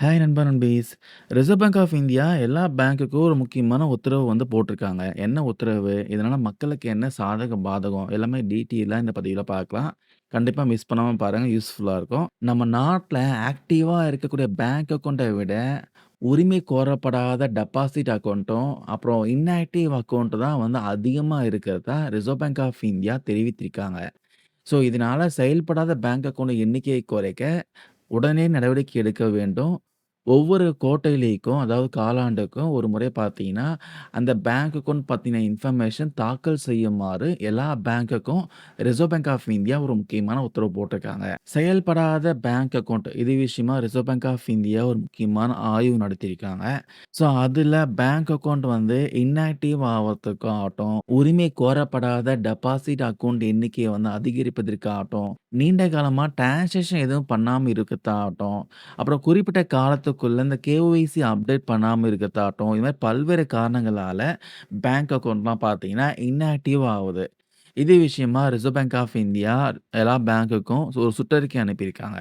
Hi நண்பா நண்பீஸ். Reserve bank of India எல்லா பேங்க்குக்கும் ஒரு முக்கியமான உத்தரவு வந்து போட்டிருக்காங்க. என்ன உத்தரவு? இதனால் மக்களுக்கு என்ன சாதகம், பாதகம் எல்லாமே டீட்டெயிலாக இந்த பதிவில் பார்க்கலாம். கண்டிப்பாக மிஸ் பண்ணாமல் பாருங்கள் யூஸ்ஃபுல்லாக இருக்கும். நம்ம நாட்டில் ஆக்டிவாக இருக்கக்கூடிய பேங்க் அக்கௌண்ட்டை விட, உரிமை கோரப்படாத டெபாசிட் அக்கௌண்ட்டும் அப்புறம் இன்ஆக்டிவ் அக்கௌண்ட்டு தான் வந்து அதிகமாக இருக்கிறதா ரிசர்வ் பேங்க் ஆஃப் இந்தியா தெரிவித்திருக்காங்க. ஸோ இதனால் செயல்படாத பேங்க் அக்கௌண்ட் எண்ணிக்கையை குறைக்க உடனே நடவடிக்கை எடுக்க வேண்டும். ஒவ்வொரு கோட்டையிலேக்கும், அதாவது காலாண்டுக்கும் ஒரு முறை பார்த்தீங்கன்னா, அந்த பேங்க் அக்கவுண்ட் இன்ஃபர்மேஷன் தாக்கல் செய்யுமாறு எல்லா பேங்க்குக்கும் ரிசர்வ் பேங்க் ஆஃப் இந்தியா ஒரு முக்கியமான உத்தரவு போட்டிருக்காங்க. செயல்படாத பேங்க் அக்கவுண்ட் இது விஷயமா ரிசர்வ் பேங்க் ஆஃப் இந்தியா ஒரு முக்கியமான ஆய்வு நடத்தியிருக்காங்க. ஸோ அதுல பேங்க் அக்கவுண்ட் வந்து இன்ஆக்டிவ் ஆவறதுக்காகட்டும், உரிமை கோரப்படாத டெபாசிட் அக்கவுண்ட் எண்ணிக்கைய வந்து அதிகரிப்பதற்காகட்டும், நீண்ட காலமா டிரான்சாக்ஷன் எதுவும் பண்ணாம இருக்கத்தாகட்டும், அப்புறம் குறிப்பிட்ட காலத்து காலத்துக்குள்ள இந்த கேஒய்சி அப்டேட் பண்ணாம இருக்கத்தாட்டும், இது மாரி பல்வேறு காரணங்களால பேங்க் அக்கவுண்ட்லாம் பார்த்தீங்கன்னா, இன்ஆக்டிவ் ஆவுது. இது விஷயமா ரிசர்வ் பேங்க் ஆஃப் இந்தியா எல்லா பேங்க்குக்கும் ஒரு சுற்றறிக்கை அனுப்பியிருக்காங்க.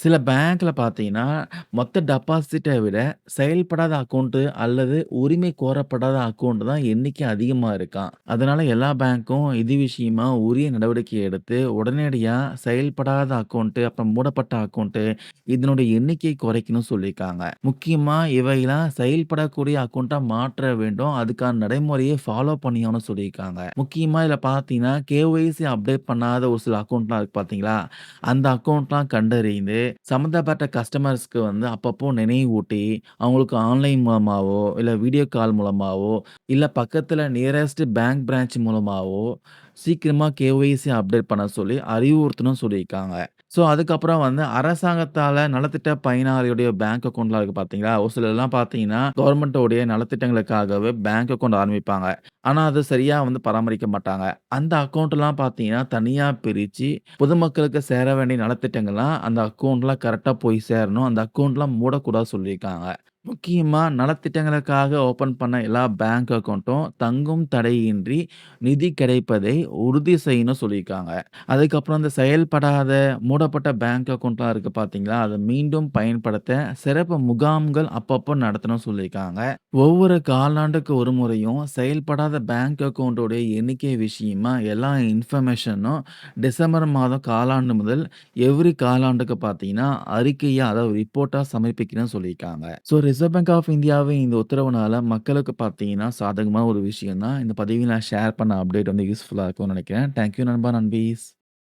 சில பேங்க்ல பார்த்தீங்கன்னா, மொத்த டெபாசிட்ட விட செயல்படாத அக்கௌண்ட்டு அல்லது உரிமை கோரப்படாத அக்கவுண்ட் தான் எண்ணிக்கை அதிகமா இருக்காம். அதனால எல்லா பேங்க்கும் இது விஷயமா உரிய நடவடிக்கை எடுத்து, உடனடியா செயல்படாத அக்கௌண்ட்டு அப்புறம் மூடப்பட்ட அக்கௌண்ட்டு இதனுடைய எண்ணிக்கை குறைக்கணும்னு சொல்லியிருக்காங்க. முக்கியமா இவையெல்லாம் செயல்படக்கூடிய அக்கௌண்ட்டாக மாற்ற வேண்டும். அதுக்கான நடைமுறையை ஃபாலோ பண்ணியாகணும்னு சொல்லியிருக்காங்க. முக்கியமா இதில பார்த்தீங்கன்னா, கேஒய்சி அப்டேட் பண்ணாத ஒரு சில அக்கவுண்ட்லாம் இருக்கு பார்த்தீங்களா? அந்த அக்கவுண்ட்லாம் கண்டறிந்து, சம்மந்தப்பட்ட கஸ்டமர்ஸ்க்கு வந்து அப்பப்போ நினைவூட்டி, அவங்களுக்கு ஆன்லைன் மூலமாவோ, இல்ல வீடியோ கால் மூலமாவோ, இல்ல பக்கத்துல நியரஸ்ட் பேங்க் பிரான்ச் மூலமாவோ, சீக்கிரமாக கேஒய்சி அப்டேட் பண்ண சொல்லி அறிவுறுத்தணும்னு சொல்லியிருக்காங்க. ஸோ அதுக்கப்புறம் வந்து அரசாங்கத்தால் நலத்திட்ட பயனாளியுடைய பேங்க் அக்கௌண்ட்லாம் இருக்குது பார்த்தீங்களா? ஒரு சிலர்லாம் பார்த்தீங்கன்னா, கவர்மெண்ட்டோடைய நலத்திட்டங்களுக்காகவே பேங்க் அக்கௌண்ட் ஆரம்பிப்பாங்க. ஆனால் அது சரியாக வந்து பராமரிக்க மாட்டாங்க. அந்த அக்கௌண்ட்லாம் பார்த்தீங்கன்னா, தனியாக பிரித்து பொதுமக்களுக்கு சேர வேண்டிய நலத்திட்டங்கள்லாம் அந்த அக்கௌண்ட்லாம் கரெக்டாக போய் சேரணும். அந்த அக்கவுண்ட்லாம் மூடக்கூடாது சொல்லியிருக்காங்க. முக்கியமா நலத்திட்டங்களுக்காக ஓப்பன் பண்ண எல்லா பேங்க் அக்கௌண்ட்டும் தங்கும் தடையின்றி நிதி கிடைப்பதை உறுதி செய்யணும் சொல்லியிருக்காங்க. அதுக்கப்புறம் இந்த செயல்படாத, மூடப்பட்ட பேங்க் அக்கவுண்ட்லாம் இருக்கு பார்த்தீங்களா? அத மீண்டும் பயன்படுத்த சிறப்பு முகாம்கள் அப்பப்போ நடத்தணும்னு சொல்லியிருக்காங்க. ஒவ்வொரு காலாண்டுக்கு ஒரு முறையும் செயல்படாத பேங்க் அக்கவுண்டோடைய எண்ணிக்கை விஷயமா எல்லா இன்ஃபர்மேஷனும் டிசம்பர் மாதம் காலாண்டு முதல் எவ்ரி காலாண்டுக்கு பார்த்தீங்கன்னா, அறிக்கையா அதாவது ரிப்போர்ட்டா சமர்ப்பிக்கணும்னு சொல்லியிருக்காங்க. ஸோ ரிசர்வ் பேங்க் ஆஃப் இந்தியாவின் இந்த உத்தரவுனால மக்களுக்கு பார்த்தீங்கன்னா, சாதகமான ஒரு விஷயம் தான். இந்த பதிவில் நான் ஷேர் பண்ண அப்டேட் வந்து யூஸ்ஃபுல்லா இருக்கும்னு நினைக்கிறேன். தேங்க் யூ நண்பா, நண்பீஸ்.